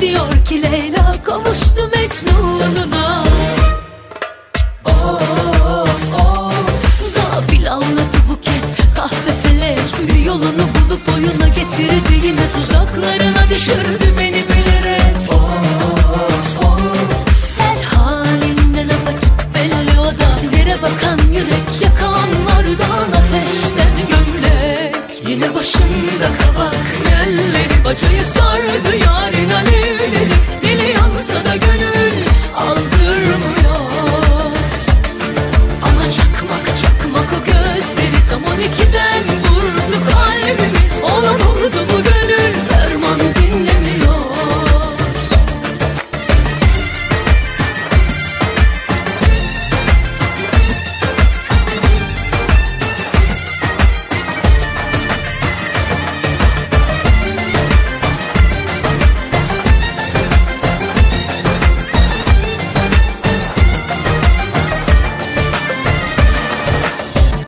Diyor ki Leyla kavuştu Mecnun'una. Gafil anladı bu kez. Kahve felek yolunu bulup oyuna getirdi. Yine tuzaklarına düşürdü beni bilerek. Her halinden apaçık belli o Yere bakan yürek yakanlardan ateşten gömlek. Yine başında kabak elleri bacayı sar